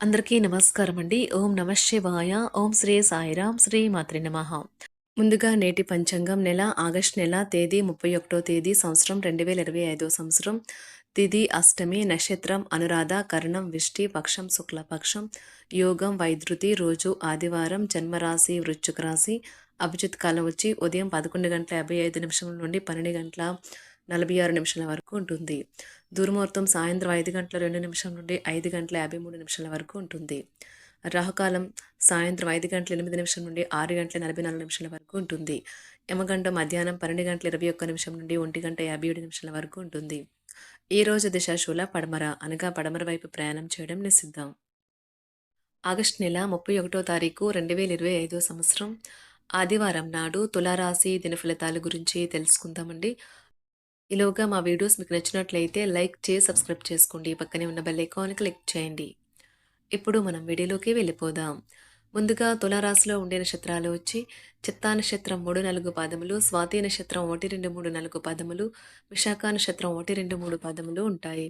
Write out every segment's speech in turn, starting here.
అందరికీ నమస్కారం అండి ఓం నమ శివాయ. ఓం శ్రీ సాయిరాం. శ్రీ మాత్రి నమ. ముందుగా నేటి పంచాంగం నెల ఆగస్ట్ నెల తేదీ ముప్పై ఒకటో తేదీ సంవత్సరం రెండు వేల ఇరవై ఐదో సంవత్సరం. తిథి అష్టమి నక్షత్రం అనురాధ కరణం విష్టి పక్షం శుక్లపక్షం యోగం వైద్యుతి రోజు ఆదివారం జన్మరాశి వృశ్చిక రాశి అభిజిత్ కాలం వచ్చి ఉదయం పదకొండు గంటల యాభై ఐదు నిమిషం నుండి పన్నెండు గంటల నలభై ఆరు నిమిషాల వరకు ఉంటుంది. దుర్ముహూర్తం సాయంత్రం ఐదు గంటల రెండు నిమిషం నుండి ఐదు గంటల యాభై మూడు నిమిషాల వరకు ఉంటుంది. రాహుకాలం సాయంత్రం ఐదు గంటల ఎనిమిది నిమిషం నుండి ఆరు గంటల నలభై నాలుగు నిమిషాల వరకు ఉంటుంది. యమగంట మధ్యాహ్నం పన్నెండు గంటల ఇరవై ఒక్క నిమిషం నుండి ఒంటి గంట యాభై ఏడు నిమిషాల వరకు ఉంటుంది. ఈ రోజు దిశ శూల పడమర అనగా పడమర వైపు ప్రయాణం చేయడం నిషిద్ధం. ఆగస్టు నెల ముప్పై ఒకటో తారీఖు రెండు వేల ఇరవై ఐదో సంవత్సరం. ఆదివారం నాడు తులారాశి దిన ఫలితాల గురించి తెలుసుకుందామండి. ఈలోగా మా వీడియోస్ మీకు నచ్చినట్లయితే లైక్ చేసి సబ్స్క్రైబ్ చేసుకోండి. పక్కనే ఉన్న బెల్ ఐకాన్ క్లిక్ చేయండి. ఇప్పుడు మనం వీడియోలోకి వెళ్ళిపోదాం. ముందుగా తులారాశిలో ఉండే నక్షత్రాలు వచ్చి చిత్తా నక్షత్రం మూడు నాలుగు పాదములు స్వాతి నక్షత్రం ఒకటి రెండు మూడు నాలుగు పాదములు విశాఖ నక్షత్రం ఒకటి రెండు మూడు పాదములు ఉంటాయి.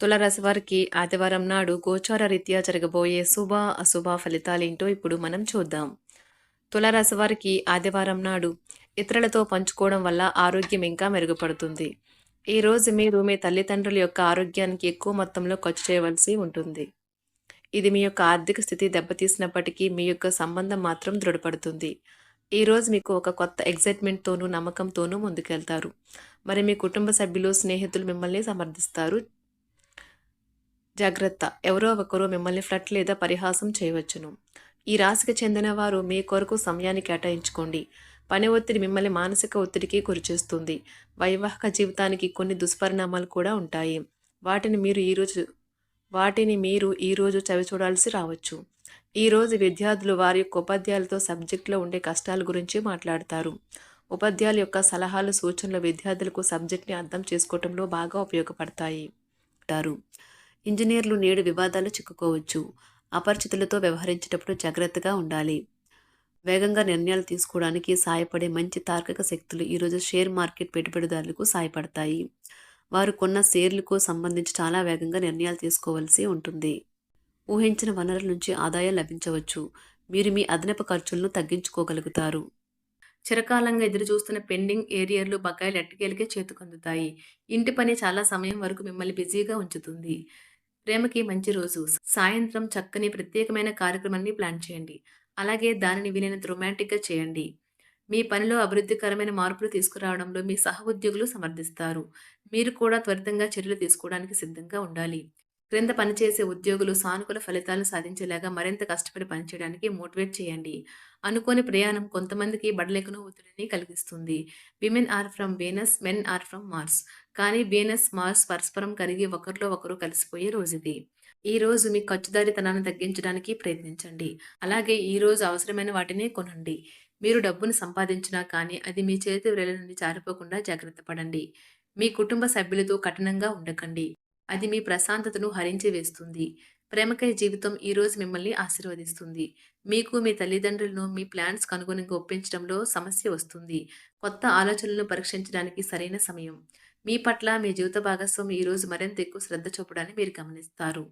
తులారాశి వారికి ఆదివారం నాడు గోచార రీత్యా జరగబోయే శుభ అశుభ ఫలితాలేంటో ఇప్పుడు మనం చూద్దాం. తులారాశి వారికి ఆదివారం నాడు ఇతరులతో పంచుకోవడం వల్ల ఆరోగ్యం ఇంకా మెరుగుపడుతుంది. ఈరోజు మీరు మీ తల్లిదండ్రుల యొక్క ఆరోగ్యానికి ఎక్కువ మొత్తంలో ఖర్చు చేయవలసి ఉంటుంది. ఇది మీ యొక్క ఆర్థిక స్థితి దెబ్బతీసినప్పటికీ మీ యొక్క సంబంధం మాత్రం దృఢపడుతుంది. ఈరోజు మీకు ఒక కొత్త ఎగ్జైట్మెంట్తోనూ నమ్మకంతోనూ ముందుకెళ్తారు. మరి మీ కుటుంబ సభ్యులు స్నేహితులు మిమ్మల్ని సమర్థిస్తారు. జాగ్రత్త. ఎవరో ఒకరు మిమ్మల్ని ఫ్లట్ లేదా పరిహాసం చేయవచ్చును. ఈ రాశికి చెందిన వారు మీ కొరకు సమయాన్ని కేటాయించుకోండి. పని ఒత్తిడి మిమ్మల్ని మానసిక ఒత్తిడికి గురిచేస్తుంది. వైవాహిక జీవితానికి కొన్ని దుష్పరిణామాలు కూడా ఉంటాయి. వాటిని మీరు ఈరోజు వాటిని మీరు ఈరోజు చవి చూడాల్సి రావచ్చు. ఈరోజు విద్యార్థులు వారి యొక్క ఉపాధ్యాయులతో సబ్జెక్టులో ఉండే కష్టాల గురించి మాట్లాడతారు. ఉపాధ్యాయుల యొక్క సలహాలు సూచనలు విద్యార్థులకు సబ్జెక్ట్ని అర్థం చేసుకోవటంలో బాగా ఉపయోగపడతాయి. అంటారు ఇంజనీర్లు నేడు వివాదాలు చిక్కుకోవచ్చు. అపరిచితులతో వ్యవహరించేటప్పుడు జాగ్రత్తగా ఉండాలి. వేగంగా నిర్ణయాలు తీసుకోవడానికి సాయపడే మంచి తార్కిక శక్తులు ఈరోజు షేర్ మార్కెట్ పెట్టుబడిదారులకు సాయపడతాయి. వారు కొన్న షేర్లకు సంబంధించి చాలా వేగంగా నిర్ణయాలు తీసుకోవాల్సి ఉంటుంది. ఊహించిన వనరుల నుంచి ఆదాయం లభించవచ్చు. మీరు మీ అదనపు ఖర్చులను తగ్గించుకోగలుగుతారు. చిరకాలంగా ఎదురు చూస్తున్న పెండింగ్ ఏరియర్లు బకాయిలు ఎట్టకేలకే చేతుకందుతాయి. ఇంటి పని చాలా సమయం వరకు మిమ్మల్ని బిజీగా ఉంచుతుంది. ప్రేమకి మంచి రోజు. సాయంత్రం చక్కని ప్రత్యేకమైన కార్యక్రమాన్ని ప్లాన్ చేయండి. అలాగే దానిని వీలైనంత రొమాంటిక్గా చేయండి. మీ పనిలో అభివృద్ధికరమైన మార్పులు తీసుకురావడంలో మీ సహ ఉద్యోగులు సమర్థిస్తారు. మీరు కూడా త్వరితంగా చర్యలు తీసుకోవడానికి సిద్ధంగా ఉండాలి. క్రింద పనిచేసే ఉద్యోగులు సానుకూల ఫలితాలను సాధించేలాగా మరింత కష్టపడి పనిచేయడానికి మోటివేట్ చేయండి. అనుకోని ప్రయాణం కొంతమందికి బడలేకను ఒత్తిడిని కలిగిస్తుంది. Women are from Venus men are from Mars. కానీ వీనస్ మార్స్ పరస్పరం కరిగి ఒకరిలో ఒకరు కలిసిపోయే రోజుది. ఈ రోజు మీ ఖర్చుదారితనాన్ని తగ్గించడానికి ప్రయత్నించండి. అలాగే ఈ రోజు అవసరమైన వాటిని కొనండి. మీరు డబ్బును సంపాదించినా కానీ అది మీ చేతి వేల నుండి జారిపోకుండా జాగ్రత్త పడండి. మీ కుటుంబ సభ్యులతో కఠినంగా ఉండకండి. అది మీ ప్రశాంతతను హరించి వేస్తుంది. ప్రేమకై జీవితం ఈ రోజు మిమ్మల్ని ఆశీర్వదిస్తుంది. మీకు మీ తల్లిదండ్రులను మీ ప్లాన్స్ కనుగొనగా ఒప్పించడంలో సమస్య వస్తుంది. కొత్త ఆలోచనలను పరీక్షించడానికి సరైన సమయం. మీ పట్ల మీ జీవిత భాగస్వామి ఈ రోజు మరింత ఎక్కువ శ్రద్ధ చూపడాన్ని మీరు గమనిస్తారు.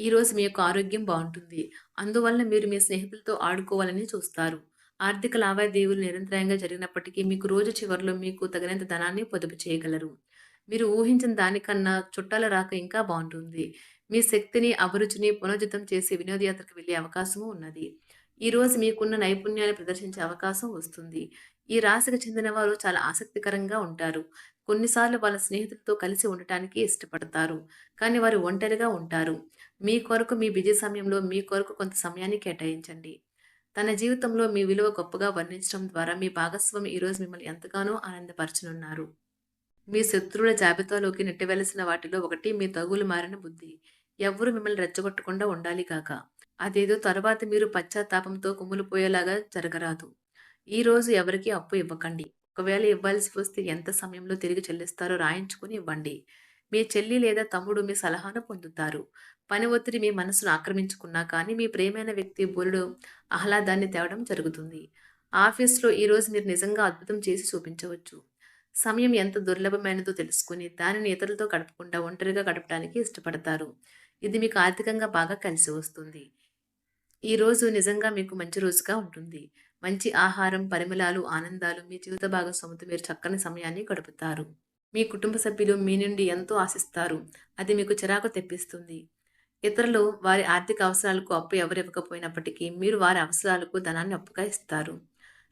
ఈరోజు మీ యొక్క ఆరోగ్యం బాగుంటుంది. అందువల్ల మీరు మీ స్నేహితులతో ఆడుకోవాలని చూస్తారు. ఆర్థిక లావాదేవీలు నిరంతరాయంగా జరిగినప్పటికీ మీకు రోజు చివరిలో మీకు తగినంత ధనాన్ని పొదుపు చేయగలరు. మీరు ఊహించిన దానికన్నా చుట్టాల రాక ఇంకా బాగుంటుంది. మీ శక్తిని అభిరుచిని పునరుజితం చేసి వినోదయాత్రకు వెళ్ళే అవకాశము ఉన్నది. ఈరోజు మీకున్న నైపుణ్యాన్ని ప్రదర్శించే అవకాశం వస్తుంది. ఈ రాశికి చెందిన వారు చాలా ఆసక్తికరంగా ఉంటారు. కొన్నిసార్లు వాళ్ళ స్నేహితులతో కలిసి ఉండటానికి ఇష్టపడతారు. కానీ వారు ఒంటరిగా ఉంటారు. మీ కొరకు మీ బిజీ సమయంలో మీ కొరకు కొంత సమయాన్ని కేటాయించండి. తన జీవితంలో మీ విలువ గొప్పగా వర్ణించడం ద్వారా మీ భాగస్వామి ఈరోజు మిమ్మల్ని ఎంతగానో ఆనందపరచనున్నారు. మీ శత్రువుల జాబితాలోకి నెట్టివెలసిన వాటిలో ఒకటి మీ తగులు మారిన బుద్ధి. ఎవ్వరూ మిమ్మల్ని రెచ్చగొట్టకుండా ఉండాలి కాక అదేదో తర్వాత మీరు పశ్చాత్తాపంతో కుమ్ములిపోయేలాగా జరగరాదు. ఈ రోజు ఎవరికి అప్పు ఇవ్వకండి. ఒకవేళ ఇవ్వాల్సి వస్తే ఎంత సమయంలో తిరిగి చెల్లిస్తారో రాయించుకుని ఇవ్వండి. మీ చెల్లి లేదా తమ్ముడు మీ సలహాను పొందుతారు. పని ఒత్తిడి మీ మనసును ఆక్రమించుకున్నా కానీ మీ ప్రేమైన వ్యక్తి బోలుడు ఆహ్లాదాన్ని తేవడం జరుగుతుంది. ఆఫీస్లో ఈరోజు మీరు నిజంగా అద్భుతం చేసి చూపించవచ్చు. సమయం ఎంత దుర్లభమైనదో తెలుసుకుని దానిని ఇతరులతో గడపకుండా ఒంటరిగా గడపడానికి ఇష్టపడతారు. ఇది మీకు ఆర్థికంగా బాగా కలిసి వస్తుంది. ఈ రోజు నిజంగా మీకు మంచి రోజుగా ఉంటుంది. మంచి ఆహారం పరిమళాలు ఆనందాలు మీ జీవిత భాగస్వామితో మీరు చక్కని సమయాన్ని గడుపుతారు. మీ కుటుంబ సభ్యులు మీ నుండి ఎంతో ఆశిస్తారు. అది మీకు చిరాకు తెప్పిస్తుంది. ఇతరులు వారి ఆర్థిక అవసరాలకు అప్పు ఎవరు ఇవ్వకపోయినప్పటికీ మీరు వారి అవసరాలకు ధనాన్ని అప్పుగా ఇస్తారు.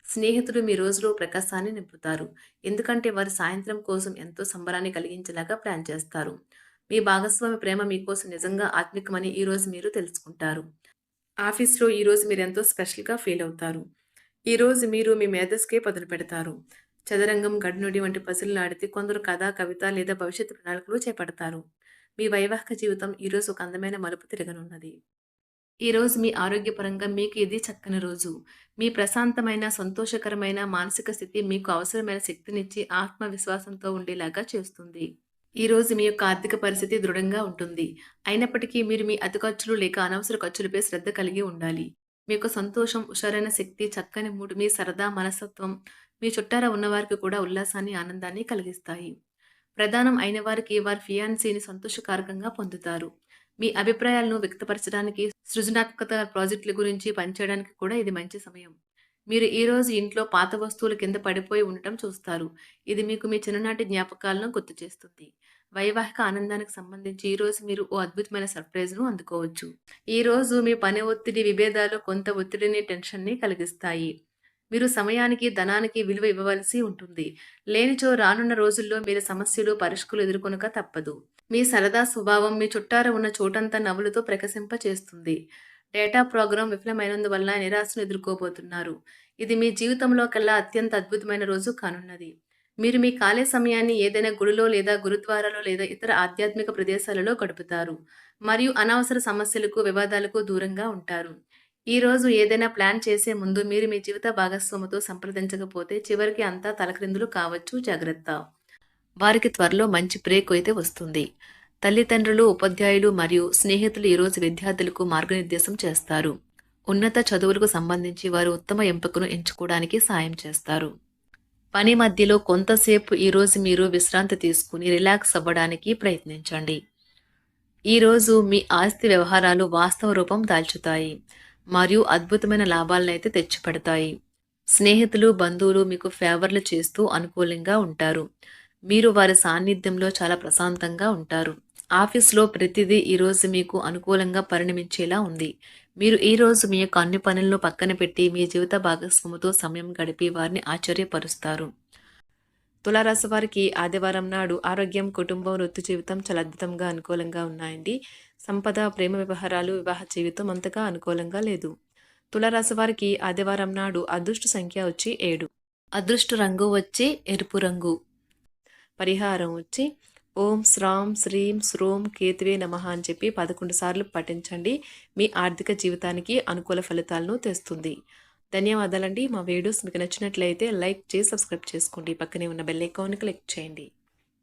స్నేహితులు మీ రోజులో ప్రకాశాన్ని నింపుతారు. ఎందుకంటే వారు సాయంత్రం కోసం ఎంతో సంబరాన్ని కలిగించేలాగా ప్లాన్ చేస్తారు. మీ భాగస్వామి ప్రేమ మీకోసం నిజంగా ఆత్మికమని ఈరోజు మీరు తెలుసుకుంటారు. ఆఫీస్లో ఈరోజు మీరు ఎంతో స్పెషల్గా ఫీల్ అవుతారు ఈరోజు మీరు మీ మేధస్కే పదులు పెడతారు చదరంగం గడ్నుడి వంటి పజిల్ని ఆడితే కొందరు కథ కవిత లేదా భవిష్యత్తు ప్రణాళికలు చేపడతారు. మీ వైవాహిక జీవితం ఈరోజు ఒక అందమైన మలుపు తిరగనున్నది. ఈరోజు మీ ఆరోగ్యపరంగా మీకు ఇది చక్కని రోజు. మీ ప్రశాంతమైన సంతోషకరమైన మానసిక స్థితి మీకు అవసరమైన శక్తినిచ్చి ఆత్మవిశ్వాసంతో ఉండేలాగా చేస్తుంది. ఈ రోజు మీ యొక్క ఆర్థిక పరిస్థితి దృఢంగా ఉంటుంది. అయినప్పటికీ మీరు మీ అతి ఖర్చులు లేక అనవసర ఖర్చులపై శ్రద్ధ కలిగి ఉండాలి. మీకు సంతోషం హుషారైన శక్తి చక్కని మూడు మీ సరదా మనస్తత్వం మీ చుట్టార ఉన్నవారికి కూడా ఉల్లాసాన్ని ఆనందాన్ని కలిగిస్తాయి. ప్రధానం అయిన వారికి వారి ఫియాన్సీని సంతోషకారకంగా పొందుతారు. మీ అభిప్రాయాలను వ్యక్తపరచడానికి సృజనాత్మకత ప్రాజెక్టుల గురించి పనిచేయడానికి కూడా ఇది మంచి సమయం. మీరు ఈ రోజు ఇంట్లో పాత వస్తువుల కింద పడిపోయి ఉండటం చూస్తారు. ఇది మీకు మీ చిన్ననాటి జ్ఞాపకాలను గుర్తు చేస్తుంది. వైవాహిక ఆనందానికి సంబంధించి ఈ రోజు మీరు ఓ అద్భుతమైన సర్ప్రైజ్ను అందుకోవచ్చు. ఈ రోజు మీ పని ఒత్తిడి విభేదాలు కొంత ఒత్తిడిని టెన్షన్ని కలిగిస్తాయి. మీరు సమయానికి ధనానికి విలువ ఇవ్వవలసి ఉంటుంది. లేనిచో రానున్న రోజుల్లో మీరు సమస్యలు పరిష్కులు ఎదుర్కొనక తప్పదు. మీ సరదా స్వభావం మీ చుట్టార ఉన్న చోటంతా నవ్వులతో ప్రకశింప చేస్తుంది. డేటా ప్రోగ్రాం విఫలమైనందువల్ల నిరాశను ఎదుర్కోబోతున్నారు. ఇది మీ జీవితంలో కల్లా అత్యంత అద్భుతమైన రోజు కానున్నది. మీరు మీ ఖాళీ సమయాన్ని ఏదైనా గుడిలో లేదా గురుద్వారాలో లేదా ఇతర ఆధ్యాత్మిక ప్రదేశాలలో గడుపుతారు మరియు అనవసర సమస్యలకు వివాదాలకు దూరంగా ఉంటారు. ఈ రోజు ఏదైనా ప్లాన్ చేసే ముందు మీరు మీ జీవిత భాగస్వామితో సంప్రదించకపోతే చివరికి అంతా తలక్రిందులు కావచ్చు. జాగ్రత్త. వారికి త్వరలో మంచి బ్రేక్ అయితే వస్తుంది. తల్లిదండ్రులు ఉపాధ్యాయులు మరియు స్నేహితులు ఈరోజు విద్యార్థులకు మార్గనిర్దేశం చేస్తారు. ఉన్నత చదువులకు సంబంధించి వారు ఉత్తమ ఎంపికను ఎంచుకోవడానికి సాయం చేస్తారు. పని మధ్యలో కొంతసేపు ఈరోజు మీరు విశ్రాంతి తీసుకుని రిలాక్స్ అవ్వడానికి ప్రయత్నించండి. ఈరోజు మీ ఆస్తి వ్యవహారాలు వాస్తవ రూపం దాల్చుతాయి మరియు అద్భుతమైన లాభాలనైతే తెచ్చిపెడతాయి. స్నేహితులు బంధువులు మీకు ఫేవర్లు చేస్తూ అనుకూలంగా ఉంటారు. మీరు వారి సాన్నిధ్యంలో చాలా ప్రశాంతంగా ఉంటారు. ఆఫీస్లో ప్రతిదీ ఈరోజు మీకు అనుకూలంగా పరిణమించేలా ఉంది. మీరు ఈరోజు మీ యొక్క అన్ని పనులను పక్కన పెట్టి మీ జీవిత భాగస్వామితో సమయం గడిపి వారిని ఆశ్చర్యపరుస్తారు. తులారాశి వారికి ఆదివారం నాడు ఆరోగ్యం కుటుంబం వృత్తి జీవితం చాలా అద్భుతంగా అనుకూలంగా ఉన్నాయండి. సంపద ప్రేమ వ్యవహారాలు వివాహ జీవితం అంతగా అనుకూలంగా లేదు. తులారాశి వారికి ఆదివారం నాడు అదృష్ట సంఖ్య వచ్చి ఏడు. అదృష్ట రంగు వచ్చి ఎరుపు రంగు. పరిహారం వచ్చి ఓం శ్రాం శ్రీం శ్రోం కేతువే నమ అని చెప్పి పదకొండు సార్లు పఠించండి. మీ ఆర్థిక జీవితానికి అనుకూల ఫలితాలను తెస్తుంది. ధన్యవాదాలండి. మా వీడియోస్ మీకు నచ్చినట్లయితే లైక్ చేసి సబ్స్క్రైబ్ చేసుకోండి. పక్కనే ఉన్న బెల్ ఐకాన్ క్లిక్ చేయండి.